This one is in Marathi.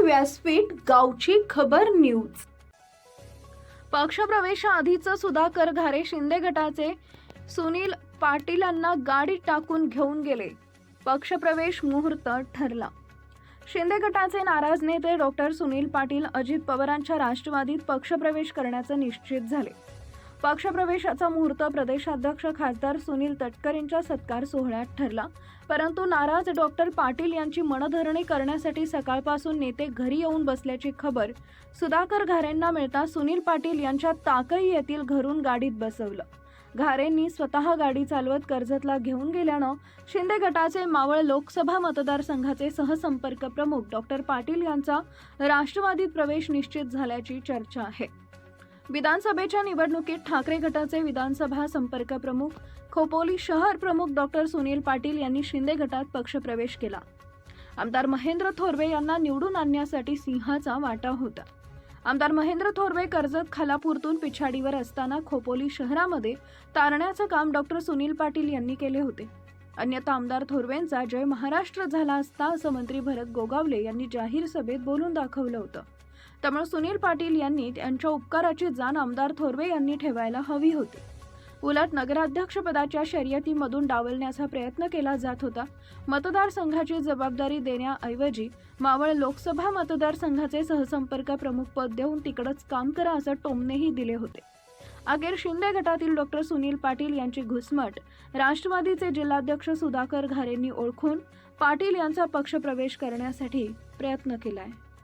व्यासपीठ गावची खबर न्यूज. पक्षप्रवेशाआधीचं सुधाकर घारे शिंदे गटाचे सुनील पाटीलांना गाडीत टाकून घेऊन गेले. पक्षप्रवेश मुहूर्त ठरला. शिंदे गटाचे नाराज नेते डॉक्टर सुनील पाटील अजित पवारांच्या राष्ट्रवादीत पक्षप्रवेश करण्याचे निश्चित झाले. पक्षप्रवेशाचा मुहूर्त प्रदेशाध्यक्ष खासदार सुनील तटकर यांच्या सत्कार सोहळ्यात ठरला. परंतु नाराज डॉक्टर पाटील यांची मनधरणी करण्यासाठी सकाळपासून नेते घरी येऊन बसल्याची खबर सुधाकर घारेंना मिळता सुनील पाटील यांच्या ताकई येथील घरून गाडीत बसवलं. घारेंनी स्वतः गाडी चालवत कर्जतला घेऊन गेल्यानं शिंदे गटाचे मावळ लोकसभा मतदारसंघाचे सहसंपर्क प्रमुख डॉक्टर पाटील यांचा राष्ट्रवादीत प्रवेश निश्चित झाल्याची चर्चा आहे. विधानसभेच्या निवडणुकीत ठाकरे गटाचे विधानसभा संपर्क प्रमुख खोपोली शहर प्रमुख डॉक्टर सुनील पाटील यांनी शिंदे गटात पक्षप्रवेश केला. आमदार महेंद्र थोरवे यांना निवडून आणण्यासाठी सिंहाचा वाटा होता. आमदार महेंद्र थोरवे कर्जत खालापूरतून पिछाडीवर असताना खोपोली शहरामध्ये तारण्याचं काम डॉक्टर सुनील पाटील यांनी केले होते. अन्यथा आमदार थोरवेंचा जय महाराष्ट्र झाला असता असं मंत्री भरत गोगावले यांनी जाहीर सभेत बोलून दाखवलं होतं. त्यामुळे सुनील पाटील यांनी त्यांच्या उपकाराची जाण आमदार थोरवे यांनी ठेवायला हवी होती. उलट नगराध्यक्षपदाच्या शर्यतीमधून डावलण्याचा प्रयत्न केला जात होता. मतदारसंघाची जबाबदारी देण्याऐवजी मावळ लोकसभा मतदारसंघाचे सहसंपर्क प्रमुख पद देऊन तिकडंच काम करा असं टोमनेही दिले होते. अखेर शिंदे गटातील डॉक्टर सुनील पाटील यांची घुसमट राष्ट्रवादीचे जिल्हाध्यक्ष सुधाकर घारेंनी ओळखून पाटील यांचा पक्षप्रवेश करण्यासाठी प्रयत्न केलाय.